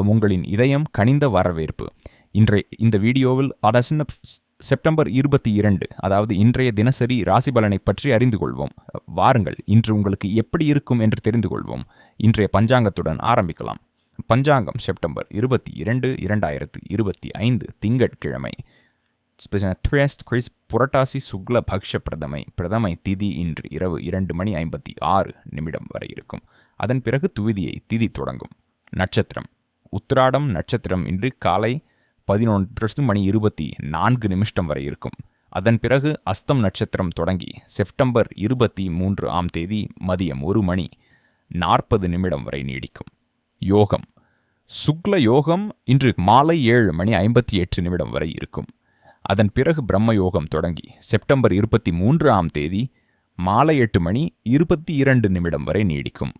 உங்களின் இதயம் கனிந்த வரவேற்பு. இன்றைய இந்த வீடியோவில் அரசின செப்டம்பர் இருபத்தி இரண்டு அதாவது இன்றைய தினசரி ராசி பலனை பற்றி அறிந்து கொள்வோம். வாருங்கள் இன்று உங்களுக்கு எப்படி இருக்கும் என்று தெரிந்து கொள்வோம். இன்றைய பஞ்சாங்கத்துடன் ஆரம்பிக்கலாம். பஞ்சாங்கம் செப்டம்பர் இருபத்தி இரண்டு இரண்டாயிரத்து இருபத்தி ஐந்து திங்கட்கிழமை. கிறிஸ் புரட்டாசி சுக்ல பக்ஷ பிரதமை பிரதமை திதி இன்று இரவு இரண்டு மணி ஐம்பத்தி ஆறு நிமிடம் வரை இருக்கும். அதன் பிறகு துவிதியை திதி தொடங்கும். நட்சத்திரம். உத்திராடம் நட்சத்திரம் இன்று காலை பதினொன்று மணி இருபத்தி நான்கு நிமிஷம் வரை இருக்கும். அதன் பிறகு அஸ்தம் நட்சத்திரம் தொடங்கி செப்டம்பர் இருபத்தி மூன்று ஆம் தேதி மதியம் ஒரு மணி நாற்பது நிமிடம் வரை நீடிக்கும். யோகம். சுக்ல யோகம் இன்று மாலை ஏழு மணி ஐம்பத்தி எட்டு நிமிடம் வரை இருக்கும். அதன் பிறகு பிரம்ம யோகம் தொடங்கி செப்டம்பர் இருபத்தி மூன்று ஆம் தேதி மாலை எட்டு மணி இருபத்தி இரண்டு நிமிடம் வரை நீடிக்கும்.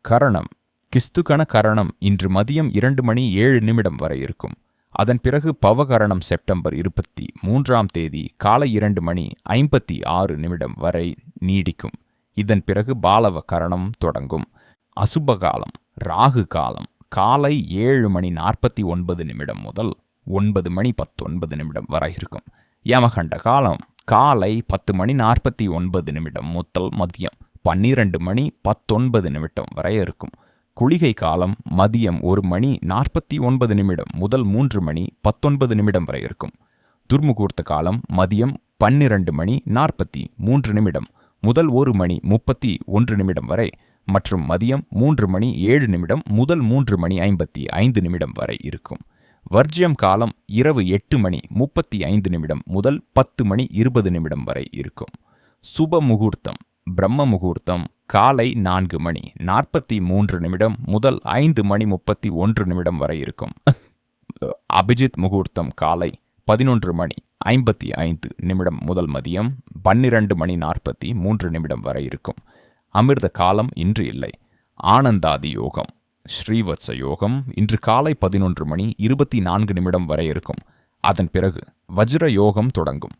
கரணம். கிஸ்துகண கரணம் இன்று மதியம் இரண்டு மணி ஏழு நிமிடம் வரை இருக்கும். அதன் பிறகு பவகரணம் செப்டம்பர் இருபத்தி மூன்றாம் தேதி காலை இரண்டு மணி ஐம்பத்தி ஆறு நிமிடம் வரை நீடிக்கும். இதன் பிறகு பாலவ கரணம் தொடங்கும். அசுப காலம் ராகு காலம் காலை ஏழு மணி நாற்பத்தி ஒன்பது நிமிடம் முதல் ஒன்பது மணி பத்தொன்பது நிமிடம் வரை இருக்கும். யமகண்ட காலம் காலை பத்து மணி நாற்பத்தி ஒன்பது நிமிடம் முதல் மதியம் பன்னிரண்டு மணி பத்தொன்பது நிமிடம் வரை இருக்கும். குளிகை காலம் மதியம் ஒரு மணி நாற்பத்தி ஒன்பது நிமிடம் முதல் மூன்று மணி பத்தொன்பது நிமிடம் வரை இருக்கும். துர்முகூர்த்த காலம் மதியம் பன்னிரண்டு மணி நாற்பத்தி மூன்று நிமிடம் முதல் ஒரு மணி முப்பத்தி ஒன்று நிமிடம் வரை மற்றும் மதியம் மூன்று மணி ஏழு நிமிடம் முதல் மூன்று மணி ஐம்பத்தி ஐந்து நிமிடம் வரை இருக்கும். வர்ஜியம் காலம் இரவு எட்டு மணி முப்பத்தி ஐந்து நிமிடம் முதல் பத்து மணி இருபது நிமிடம் வரை இருக்கும். சுப முகூர்த்தம் பிரம்ம முகூர்த்தம் காலை நான்கு மணி நாற்பத்தி மூன்று நிமிடம் முதல் ஐந்து மணி முப்பத்தி ஒன்று நிமிடம் வரை இருக்கும். அபிஜித் முகூர்த்தம் காலை பதினொன்று மணி ஐம்பத்தி ஐந்து நிமிடம் முதல் மதியம் பன்னிரண்டு மணி நாற்பத்தி மூன்று நிமிடம் வரை இருக்கும். அமிர்த காலம் இன்று இல்லை. ஆனந்தாதி யோகம் ஸ்ரீவத்ச யோகம் இன்று காலை பதினொன்று மணி இருபத்தி நான்கு நிமிடம் வரை இருக்கும். அதன் பிறகு வஜ்ர யோகம் தொடங்கும்.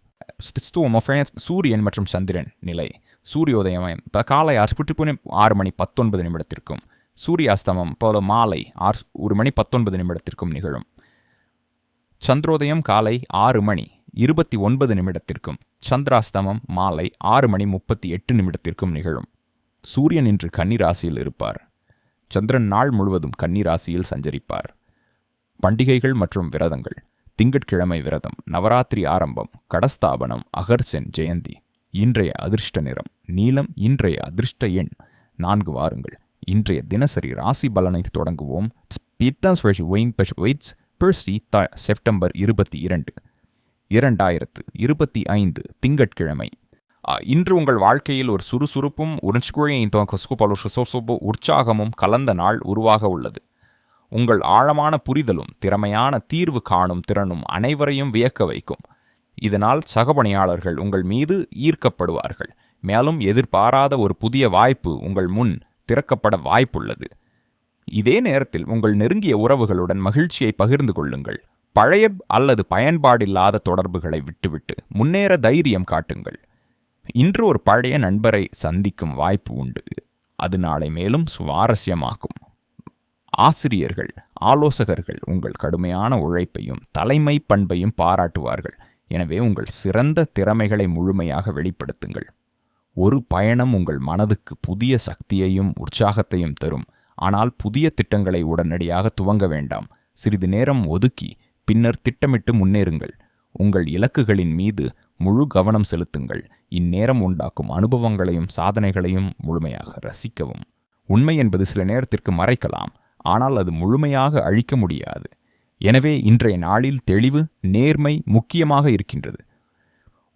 சூரியன் மற்றும் சந்திரன் நிலை. சூரியோதயம் காலை ஆறு ஆறு மணி பத்தொன்பது நிமிடத்திற்கும். சூரியாஸ்தமம் போல மாலை ஆறு ஒரு மணி பத்தொன்பது நிமிடத்திற்கும் நிகழும். சந்திரோதயம் காலை ஆறு மணி இருபத்தி ஒன்பது நிமிடத்திற்கும். சந்திராஸ்தமம் மாலை ஆறு மணி முப்பத்தி எட்டு நிமிடத்திற்கும் நிகழும். சூரியன் இன்று கன்னிராசியில் இருப்பார். சந்திரன் நாள் முழுவதும் கன்னிராசியில் சஞ்சரிப்பார். பண்டிகைகள் மற்றும் விரதங்கள். திங்கட்கிழமை விரதம். நவராத்திரி ஆரம்பம். கடஸ்தாபனம். அகர்சென் ஜெயந்தி. இன்றைய அதிர்ஷ்ட நிறம். நீலம் இன்றைய அதிர்ஷ்ட எண். நான்கு வாருங்கள். இன்றைய தினசரி ராசி பலனை தொடங்குவோம். செப்டம்பர் இருபத்தி இரண்டு. இரண்டாயிரத்து இருபத்தி ஐந்து திங்கட்கிழமை. இன்று உங்கள் வாழ்க்கையில் ஒரு சுறுசுறுப்பும் உற்சாகமும் கலந்த நாள் உருவாக உள்ளது. உங்கள் ஆழமான புரிதலும் திறமையான தீர்வு காணும் திறனும் அனைவரையும் வியக்க வைக்கும். இதனால் சகபணியாளர்கள் உங்கள் மீது ஈர்க்கப்படுவார்கள். மேலும் எதிர்பாராத ஒரு புதிய வாய்ப்பு உங்கள் முன் திறக்கப்பட வாய்ப்புள்ளது. இதே நேரத்தில் உங்கள் நெருங்கிய உறவுகளுடன் மகிழ்ச்சியை பகிர்ந்து கொள்ளுங்கள். பழைய அல்லது பயன்பாடில்லாத தொடர்புகளை விட்டுவிட்டு முன்னேற தைரியம் காட்டுங்கள். இன்று ஒரு பழைய நண்பரை சந்திக்கும் வாய்ப்பு உண்டு. அது நாளை மேலும் சுவாரஸ்யமாக்கும் ஆசிரியர்கள் ஆலோசகர்கள் உங்கள் கடுமையான உழைப்பையும் தலைமை பண்பையும் பாராட்டுவார்கள். எனவே உங்கள் சிறந்த திறமைகளை முழுமையாக வெளிப்படுத்துங்கள். ஒரு பயணம் உங்கள் மனதுக்கு புதிய சக்தியையும் உற்சாகத்தையும் தரும். ஆனால் புதிய திட்டங்களை உடனடியாக துவங்க வேண்டாம். சிறிது நேரம் ஒதுக்கி பின்னர் திட்டமிட்டு முன்னேறுங்கள். உங்கள் இலக்குகளின் மீது முழு கவனம் செலுத்துங்கள். இந்நேரம் உண்டாக்கும் அனுபவங்களையும் சாதனைகளையும் முழுமையாக ரசிக்கவும். உண்மை என்பது சில நேரத்திற்கு மறைக்கலாம். ஆனால் அது முழுமையாக அழிக்க முடியாது. எனவே இன்றைய நாளில் தெளிவு நேர்மை முக்கியமாக இருக்கின்றது.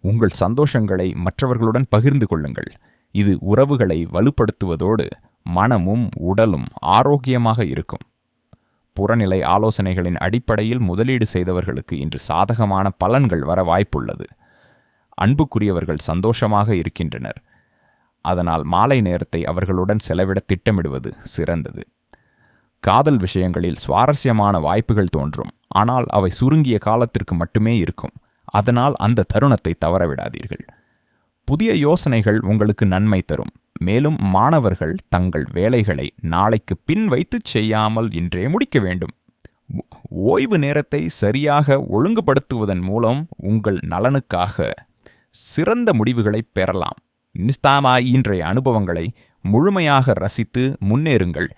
உங்கள் சந்தோஷங்களை மற்றவர்களுடன் பகிர்ந்து கொள்ளுங்கள். இது உறவுகளை வலுப்படுத்துவதோடு மனமும் உடலும் ஆரோக்கியமாக இருக்கும். புறநிலை ஆலோசனைகளின் அடிப்படையில் முதலீடு செய்தவர்களுக்கு இன்று சாதகமான பலன்கள் வர வாய்ப்புள்ளது. அன்புக்குரியவர்கள் சந்தோஷமாக இருக்கின்றனர். அதனால் மாலை நேரத்தை அவர்களுடன் செலவிட திட்டமிடுவது சிறந்தது. காதல் விஷயங்களில் சுவாரஸ்யமான வாய்ப்புகள் தோன்றும். ஆனால் அவை சுருங்கிய காலத்திற்கு மட்டுமே இருக்கும். அதனால் அந்த தருணத்தை தவறவிடாதீர்கள். புதிய யோசனைகள் உங்களுக்கு நன்மை தரும். மேலும் மாணவர்கள் தங்கள் வேலைகளை நாளைக்கு பின் வைத்து செய்யாமல் இன்றே முடிக்க வேண்டும். ஓய்வு நேரத்தை சரியாக ஒழுங்குபடுத்துவதன் மூலம் உங்கள் நலனுக்காக சிறந்த முடிவுகளை பெறலாம். நிஸ்தாமா இன்றைய அனுபவங்களை முழுமையாக ரசித்து முன்னேறுங்கள்.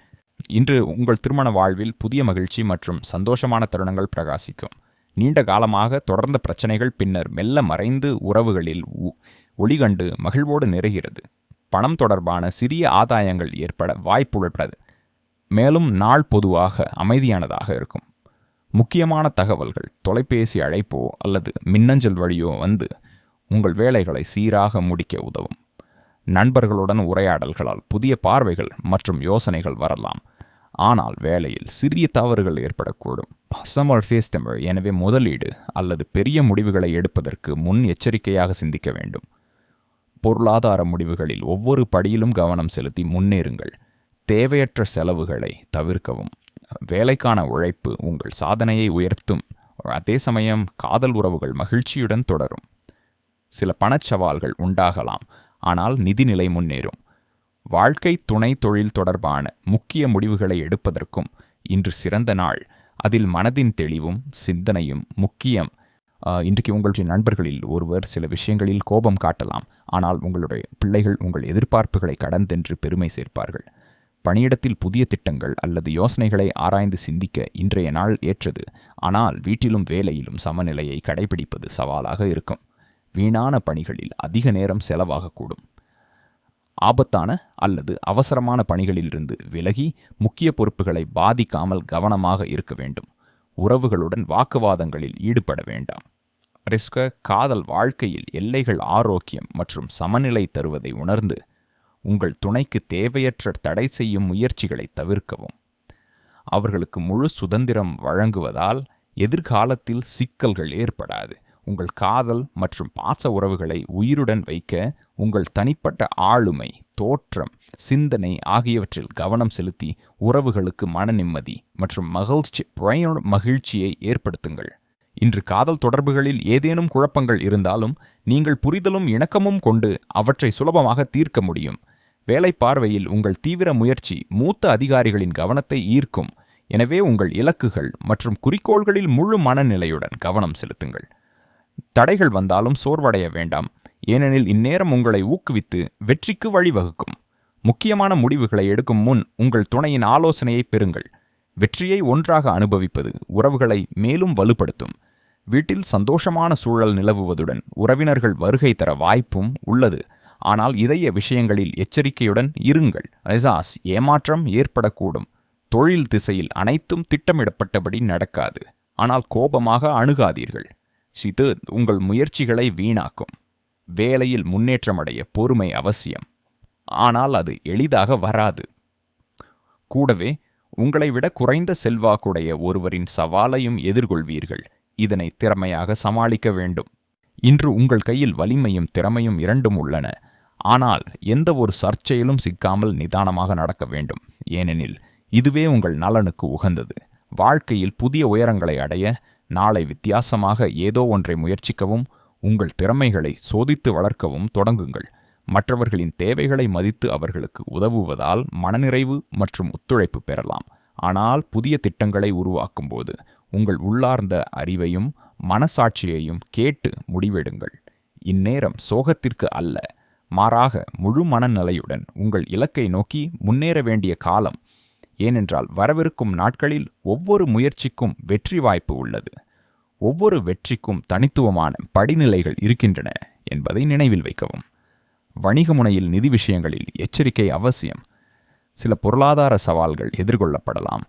இன்று உங்கள் திருமண வாழ்வில் புதிய மகிழ்ச்சி மற்றும் சந்தோஷமான தருணங்கள் பிரகாசிக்கும். நீண்ட காலமாக தொடர்ந்த பிரச்சனைகள் பின்னர் மெல்ல மறைந்து உறவுகளில் ஒளிகண்டு மகிழ்வோடு நிறைகிறது. பணம் தொடர்பான சிறிய ஆதாயங்கள் ஏற்பட வாய்ப்புள்ளது மேலும் நாள் பொதுவாக அமைதியானதாக இருக்கும். முக்கியமான தகவல்கள் தொலைபேசி அழைப்போ அல்லது மின்னஞ்சல் வழியோ வந்து உங்கள் வேலைகளை சீராக முடிக்க உதவும். நண்பர்களுடன் உரையாடல்களால் புதிய பார்வைகள் மற்றும் யோசனைகள் வரலாம். ஆனால் வேலையில் சிறிய தவறுகள் ஏற்படக்கூடும். சமர் ஃபேஸ் தமிழ் எனவே முதலீடு அல்லது பெரிய முடிவுகளை எடுப்பதற்கு முன் எச்சரிக்கையாக சிந்திக்க வேண்டும். பொருளாதார முடிவுகளில் ஒவ்வொரு படியிலும் கவனம் செலுத்தி முன்னேறுங்கள். தேவையற்ற செலவுகளை தவிர்க்கவும். வேலைக்கான உழைப்பு உங்கள் சாதனையை உயர்த்தும். அதே சமயம் காதல் உறவுகள் மகிழ்ச்சியுடன் தொடரும். சில பணச்சவால்கள் உண்டாகலாம். ஆனால் நிதிநிலை முன்னேறும். வாழ்க்கை துணை தொழில் தொடர்பான முக்கிய முடிவுகளை எடுப்பதற்கும் இன்று சிறந்த நாள். அதில் மனதின் தெளிவும் சிந்தனையும் முக்கியம். இன்றைக்கு உங்களுடைய நண்பர்களில் ஒருவர் சில விஷயங்களில் கோபம் காட்டலாம். ஆனால் உங்களுடைய பிள்ளைகள் உங்கள் எதிர்பார்ப்புகளை கடந்தென்று பெருமை சேர்ப்பார்கள். பணியிடத்தில் புதிய திட்டங்கள் அல்லது யோசனைகளை ஆராய்ந்து சிந்திக்க இன்றைய நாள் ஏற்றது. ஆனால் வீட்டிலும் வேலையிலும் சமநிலையை கடைபிடிப்பது சவாலாக இருக்கும். வீணான பணிகளில் அதிக நேரம் செலவாகக்கூடும். ஆபத்தான அல்லது அவசரமான பணிகளிலிருந்து விலகி முக்கிய பொறுப்புகளை பாதிக்காமல் கவனமாக இருக்க வேண்டும். உறவுகளுடன் வாக்குவாதங்களில் ஈடுபட வேண்டாம். ரிஸ்க காதல் வாழ்க்கையில் எல்லைகள் ஆரோக்கியம் மற்றும் சமநிலை தருவதை உணர்ந்து உங்கள் துணைக்கு தேவையற்ற தடை செய்யும் முயற்சிகளை தவிர்க்கவும். அவர்களுக்கு முழு சுதந்திரம் வழங்குவதால் எதிர்காலத்தில் சிக்கல்கள் ஏற்படாது. உங்கள் காதல் மற்றும் பாச உறவுகளை உயிருடன் வைக்க உங்கள் தனிப்பட்ட ஆளுமை தோற்றம் சிந்தனை ஆகியவற்றில் கவனம் செலுத்தி உறவுகளுக்கு மன நிம்மதி மற்றும் மகிழ்ச்சி பயனுள்ள மகிழ்ச்சியை ஏற்படுத்துங்கள். இன்று காதல் தொடர்புகளில் ஏதேனும் குழப்பங்கள் இருந்தாலும் நீங்கள் புரிதலும் இணக்கமும் கொண்டு அவற்றை சுலபமாக தீர்க்க முடியும். வேலை பார்வையில் உங்கள் தீவிர முயற்சி மூத்த அதிகாரிகளின் கவனத்தை ஈர்க்கும். எனவே உங்கள் இலக்குகள் மற்றும் குறிக்கோள்களில் முழு மனநிலையுடன் கவனம் செலுத்துங்கள். தடைகள் வந்தாலும் சோர்வடைய வேண்டாம். ஏனெனில் இந்நேரம் உங்களை ஊக்குவித்து வெற்றிக்கு வழிவகுக்கும் முக்கியமான முடிவுகளை எடுக்கும் முன் உங்கள் துணையின் ஆலோசனையை பெறுங்கள். வெற்றியை ஒன்றாக அனுபவிப்பது உறவுகளை மேலும் வலுப்படுத்தும். வீட்டில் சந்தோஷமான சூழல் நிலவுவதுடன் உறவினர்கள் வருகை தர வாய்ப்பும் உள்ளது. ஆனால் இதய விஷயங்களில் எச்சரிக்கையுடன் இருங்கள். ஐசாஸ் ஏமாற்றம் ஏற்படக்கூடும். தொழில் திசையில் அனைத்தும் திட்டமிடப்பட்டபடி நடக்காது. ஆனால் கோபமாக அணுகாதீர்கள். இது உங்கள் முயற்சிகளை வீணாக்கும். வேலையில் முன்னேற்றமடைய பொறுமை அவசியம். ஆனால் அது எளிதாக வராது. கூடவே உங்களை விட குறைந்த செல்வாக்குடைய ஒருவரின் சவாலையும் எதிர்கொள்வீர்கள். இதனை திறமையாக சமாளிக்க வேண்டும். இன்று உங்கள் கையில் வலிமையும் திறமையும் இரண்டும் உள்ளன. ஆனால் எந்த ஒரு சர்ச்சையிலும் சிக்காமல் நிதானமாக நடக்க வேண்டும். ஏனெனில் இதுவே உங்கள் நலனுக்கு உகந்தது. வாழ்க்கையில் புதிய உயரங்களை அடைய நாளை வித்தியாசமாக ஏதோ ஒன்றை முயற்சிக்கவும் உங்கள் திறமைகளை சோதித்து வளர்க்கவும் தொடங்குங்கள். மற்றவர்களின் தேவைகளை மதித்து அவர்களுக்கு உதவுவதால் மனநிறைவு மற்றும் ஒத்துழைப்பு பெறலாம். ஆனால் புதிய திட்டங்களை உருவாக்கும்போது உங்கள் உள்ளார்ந்த அறிவையும் மனசாட்சியையும் கேட்டு முடிவெடுங்கள். இந்நேரம் சோகத்திற்கு அல்ல மாறாக முழு மனநிலையுடன் உங்கள் இலக்கை நோக்கி முன்னேற வேண்டிய காலம் ஏனென்றால் வரவிருக்கும் நாட்களில் ஒவ்வொரு முயற்சிக்கும் வெற்றி வாய்ப்பு உள்ளது. ஒவ்வொரு வெற்றிக்கும் தனித்துவமான படிநிலைகள் இருக்கின்றன என்பதை நினைவில் வைக்கவும். வணிக முனையில் நிதி விஷயங்களில் எச்சரிக்கை அவசியம். சில பொருளாதார சவால்கள் எதிர்கொள்ளப்படலாம்.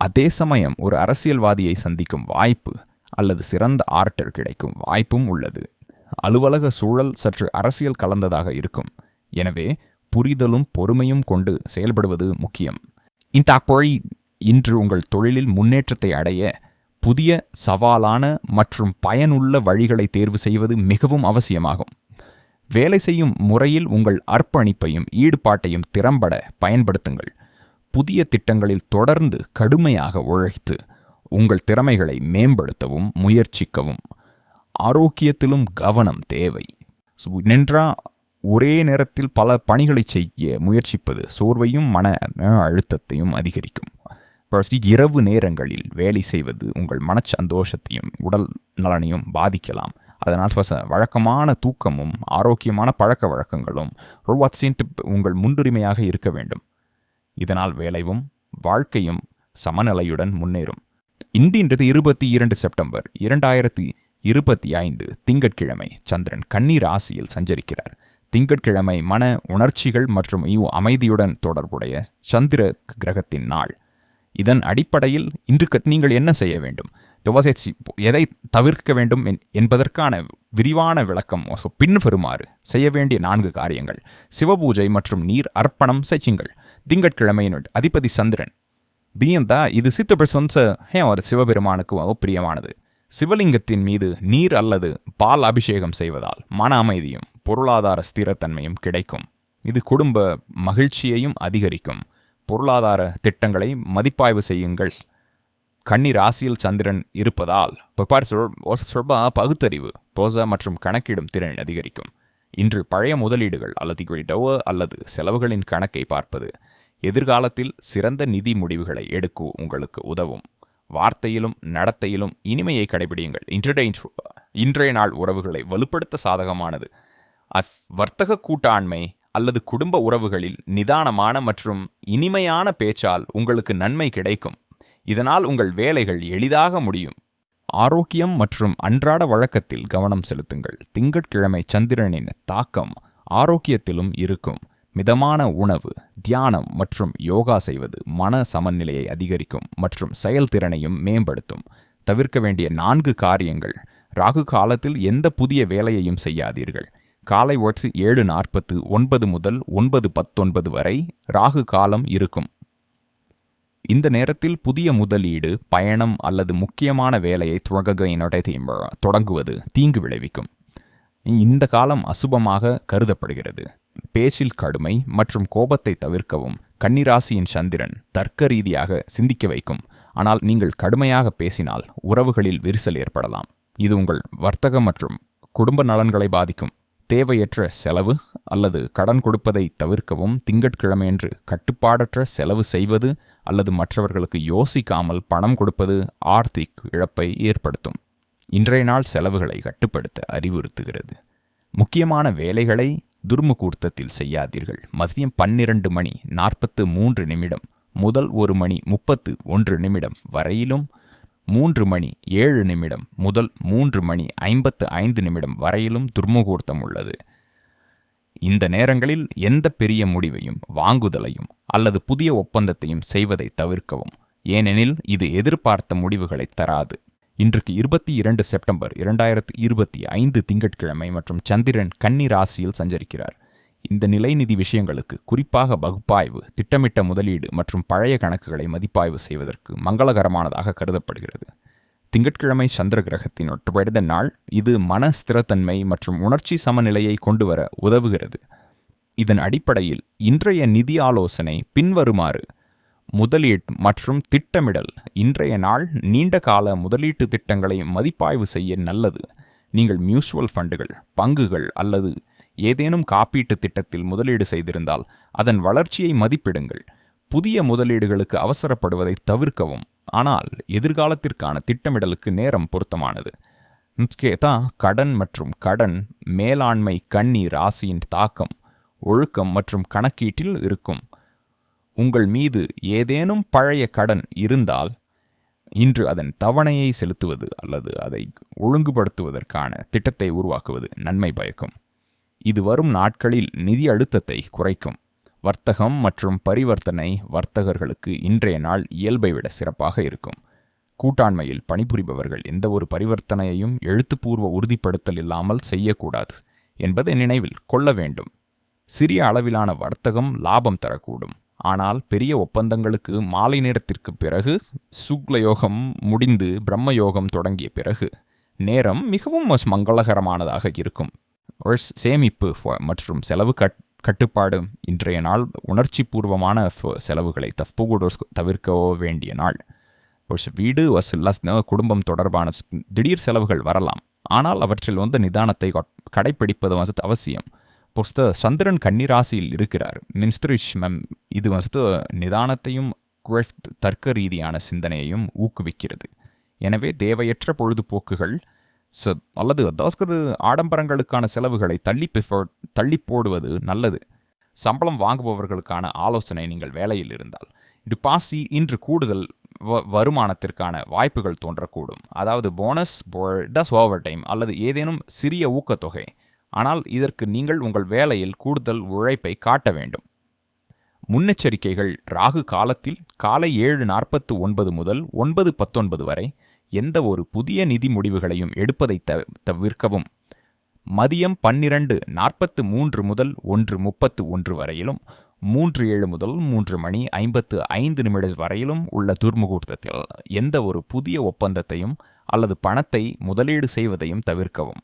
அதே சமயம் ஒரு அரசியல்வாதியை சந்திக்கும் வாய்ப்பு அல்லது சிறந்த ஆர்டர் கிடைக்கும் வாய்ப்பும் உள்ளது. அலுவலக சூழல் சற்று அரசியல் கலந்ததாக இருக்கும். எனவே புரிதலும் பொறுமையும் கொண்டு செயல்படுவது முக்கியம். இந்த அப்பொழி இன்று உங்கள் தொழிலில் முன்னேற்றத்தை அடைய புதிய சவாலான மற்றும் பயனுள்ள வழிகளை தேர்வு செய்வது மிகவும் அவசியமாகும். வேலை செய்யும் முறையில் உங்கள் அர்ப்பணிப்பையும் ஈடுபாட்டையும் திறம்பட பயன்படுத்துங்கள். புதிய திட்டங்களில் தொடர்ந்து கடுமையாக உழைத்து உங்கள் திறமைகளை மேம்படுத்தவும் முயற்சிக்கவும். ஆரோக்கியத்திலும் கவனம் தேவை. நின்றா ஒரே நேரத்தில் பல பணிகளை செய்ய முயற்சிப்பது சோர்வையும் மன அழுத்தத்தையும் அதிகரிக்கும். இரவு நேரங்களில் வேலை செய்வது உங்கள் மனச்சந்தோஷத்தையும் உடல் நலனையும் பாதிக்கலாம். அதனால் வழக்கமான தூக்கமும் ஆரோக்கியமான பழக்க வழக்கங்களும் ரோவாட்சின்ட்டு உங்கள் முன்னுரிமையாக இருக்க வேண்டும். இதனால் வேலையும் வாழ்க்கையும் சமநிலையுடன் முன்னேறும். இன்றின்றது இருபத்தி இரண்டு செப்டம்பர் இரண்டாயிரத்தி இருபத்தி ஐந்து திங்கட்கிழமை சந்திரன் கண்ணீர் ஆசியில் சஞ்சரிக்கிறார். திங்கட்கிழமை மன உணர்ச்சிகள் மற்றும் இவ் அமைதியுடன் தொடர்புடைய சந்திர கிரகத்தின் நாள். இதன் அடிப்படையில் இன்று நீங்கள் என்ன செய்ய வேண்டும்? துவசேச்சி எதை தவிர்க்க வேண்டும் என்பதற்கான விரிவான விளக்கம் பின்வருமாறு செய்ய வேண்டிய நான்கு காரியங்கள். சிவபூஜை மற்றும் நீர் அர்ப்பணம் செய்யுங்கள். திங்கட்கிழமையின் அதிபதி சந்திரன். பியந்தா இது சித்தபிரசன்ச ஹே ஒரு சிவபெருமானுக்கு பிரியமானது. சிவலிங்கத்தின் மீது நீர் அல்லது பால் அபிஷேகம் செய்வதால் மன அமைதியும் பொருளாதார ஸ்திரத்தன்மையும் கிடைக்கும். இது குடும்ப மகிழ்ச்சியையும் அதிகரிக்கும். பொருளாதார திட்டங்களை மதிப்பாய்வு செய்யுங்கள். கன்னி ராசியில் சந்திரன் இருப்பதால் சொல்பா பகுத்தறிவு போச மற்றும் கணக்கிடும் திறன் அதிகரிக்கும். இன்று பழைய முதலீடுகள் அல்லது குறிட்டவோ அல்லது செலவுகளின் கணக்கை பார்ப்பது எதிர்காலத்தில் சிறந்த நிதி முடிவுகளை எடுக்க உங்களுக்கு உதவும். வார்த்தையிலும் நடத்தையிலும் இனிமையை கடைபிடியுங்கள். இன்றைய இன்றைய நாள் உறவுகளை வலுப்படுத்த சாதகமானது. அஃப் வர்த்தக கூட்டாண்மை அல்லது குடும்ப உறவுகளில் நிதானமான மற்றும் இனிமையான பேச்சால் உங்களுக்கு நன்மை கிடைக்கும். இதனால் உங்கள் வேலைகள் எளிதாக முடியும். ஆரோக்கியம் மற்றும் அன்றாட வழக்கத்தில் கவனம் செலுத்துங்கள். திங்கட்கிழமை சந்திரனின் தாக்கம் ஆரோக்கியத்திலும் இருக்கும். மிதமான உணவு தியானம் மற்றும் யோகா செய்வது மன சமநிலையை அதிகரிக்கும் மற்றும் செயல்திறனையும் மேம்படுத்தும். தவிர்க்க வேண்டிய நான்கு காரியங்கள். ராகு காலத்தில் எந்த புதிய வேலையையும் செய்யாதீர்கள். காலை ஒற்று ஏழு நாற்பத்து ஒன்பது முதல் ஒன்பது பத்தொன்பது வரை ராகு காலம் இருக்கும். இந்த நேரத்தில் புதிய முதலீடு பயணம் அல்லது முக்கியமான வேலையை துவங்குகையினுடைய தொடங்குவது தீங்கு விளைவிக்கும். இந்த காலம் அசுபமாக கருதப்படுகிறது. பேச்சில் கடுமை மற்றும் கோபத்தை தவிர்க்கவும் கன்னிராசியின் சந்திரன் தர்க்க ரீதியாக சிந்திக்க வைக்கும். ஆனால் நீங்கள் கடுமையாக பேசினால் உறவுகளில் விரிசல் ஏற்படலாம். இது உங்கள் வர்த்தக மற்றும் குடும்ப நலன்களை பாதிக்கும். தேவையற்ற செலவு அல்லது கடன் கொடுப்பதை தவிர்க்கவும் திங்கட்கிழமையன்று கட்டுப்பாடற்ற செலவு செய்வது அல்லது மற்றவர்களுக்கு யோசிக்காமல் பணம் கொடுப்பது ஆர்த்திக் இழப்பை ஏற்படுத்தும். இன்றைய நாள் செலவுகளை கட்டுப்படுத்த அறிவுறுத்துகிறது. முக்கியமான வேலைகளை துர்முகூர்த்தத்தில் செய்யாதீர்கள். மதியம் பன்னிரண்டு மணி நாற்பத்து மூன்று நிமிடம் முதல் ஒரு மணி முப்பத்து ஒன்று நிமிடம் வரையிலும் மூன்று மணி ஏழு நிமிடம் முதல் மூன்று மணி ஐம்பத்து ஐந்து நிமிடம் வரையிலும் துர்முகூர்த்தம் உள்ளது. இந்த நேரங்களில் எந்த பெரிய முடிவையும் வாங்குதலையும் அல்லது புதிய ஒப்பந்தத்தையும் செய்வதை தவிர்க்கவும். ஏனெனில் இது எதிர்பார்த்த முடிவுகளை தராது. இன்றைக்கு இருபத்தி இரண்டு செப்டம்பர் இரண்டாயிரத்தி இருபத்தி ஐந்து திங்கட்கிழமை மற்றும் சந்திரன் கன்னி ராசியில் சஞ்சரிக்கிறார். இந்த நிலைநிதி விஷயங்களுக்கு குறிப்பாக பகுப்பாய்வு திட்டமிட்ட முதலீடு மற்றும் பழைய கணக்குகளை மதிப்பாய்வு செய்வதற்கு மங்களகரமானதாக கருதப்படுகிறது. திங்கட்கிழமை சந்திர கிரகத்தின் ஒற்றுப்படைந்த நாள் இது மன ஸ்திரத்தன்மை மற்றும் உணர்ச்சி சமநிலையை கொண்டுவர உதவுகிறது. இதன் அடிப்படையில் இன்றைய நிதி ஆலோசனை பின்வருமாறு முதலீடு மற்றும் திட்டமிடல் இன்றைய நாள் நீண்ட கால முதலீட்டு திட்டங்களை மதிப்பாய்வு செய்ய நல்லது. நீங்கள் மியூச்சுவல் ஃபண்டுகள் பங்குகள் அல்லது ஏதேனும் காப்பீட்டு திட்டத்தில் முதலீடு செய்திருந்தால் அதன் வளர்ச்சியை மதிப்பிடுங்கள். புதிய முதலீடுகளுக்கு அவசரப்படுவதை தவிர்க்கவும். ஆனால் எதிர்காலத்திற்கான திட்டமிடலுக்கு நேரம் பொருத்தமானது. முஸ்கேதா கடன் மற்றும் கடன் மேலாண்மை கன்னி ராசியின் தாக்கம் ஒழுக்கம் மற்றும் கணக்கீட்டில் இருக்கும். உங்கள் மீது ஏதேனும் பழைய கடன் இருந்தால் இன்று அதன் தவணையை செலுத்துவது அல்லது அதை ஒழுங்குபடுத்துவதற்கான திட்டத்தை உருவாக்குவது நன்மை பயக்கும். இது வரும் நாட்களில் நிதி அழுத்தத்தை குறைக்கும். வர்த்தகம் மற்றும் பரிவர்த்தனை வர்த்தகர்களுக்கு இன்றைய நாள் இயல்பை விட சிறப்பாக இருக்கும். கூட்டாண்மையில் பணிபுரிபவர்கள் எந்த ஒரு பரிவர்த்தனையையும் எழுத்துப்பூர்வ உறுதிப்படுத்தல் இல்லாமல் செய்யக்கூடாது என்பதை நினைவில் கொள்ள வேண்டும். சிறிய அளவிலான வர்த்தகம் லாபம் தரக்கூடும். ஆனால் பெரிய ஒப்பந்தங்களுக்கு மாலை நேரத்திற்கு பிறகு சுக்லயோகம் முடிந்து பிரம்மயோகம் தொடங்கிய பிறகு நேரம் மிகவும் மங்களகரமானதாக இருக்கும். சேமிப்பு மற்றும் செலவு கட் கட்டுப்பாடு இன்றைய நாள் உணர்ச்சி பூர்வமான செலவுகளை தப்புகூட தவிர்க்கவோ வேண்டிய நாள். ஒரு வீடு வசூல்லா குடும்பம் தொடர்பான திடீர் செலவுகள் வரலாம். ஆனால் அவற்றில் வந்து நிதானத்தை கடைப்பிடிப்பது வந்து அவசியம். புஸ்த சந்திரன் கன்னிராசியில் இருக்கிறார். மின்ஸ்திரிஷ் மேம் இது வந்து நிதானத்தையும் குழத் தர்க்க ரீதியான சிந்தனையையும் ஊக்குவிக்கிறது. எனவே தேவையற்ற பொழுதுபோக்குகள் அல்லது அதாஸ்கர் ஆடம்பரங்களுக்கான செலவுகளை தள்ளி தள்ளி போடுவது நல்லது. சம்பளம் வாங்குபவர்களுக்கான ஆலோசனை நீங்கள் வேலையில் இருந்தால். இது பாசி இன்று கூடுதல் வ- வருமானத்திற்கான வாய்ப்புகள் தோன்றக்கூடும். அதாவது போனஸ் டஸ் ஓவர் டைம் அல்லது ஏதேனும் சிறிய ஊக்கத்தொகை. ஆனால் இதற்கு நீங்கள் உங்கள் வேலையில் கூடுதல் உழைப்பை காட்ட வேண்டும். முன்னெச்சரிக்கைகள் ராகு காலத்தில் காலை ஏழு நாற்பத்து ஒன்பது முதல் ஒன்பது பத்தொன்பது வரை எந்த ஒரு புதிய நிதி முடிவுகளையும் எடுப்பதை தவிர்க்கவும். மதியம் பன்னிரண்டு நாற்பத்து மூன்று முதல் ஒன்று முப்பத்து ஒன்று வரையிலும் மூன்று ஏழு முதல் மூன்று மணி ஐம்பத்து ஐந்து நிமிடம் வரையிலும் உள்ள துர்முகூர்த்தத்தில் எந்த ஒரு புதிய ஒப்பந்தத்தையும் அல்லது பணத்தை முதலீடு செய்வதையும் தவிர்க்கவும்.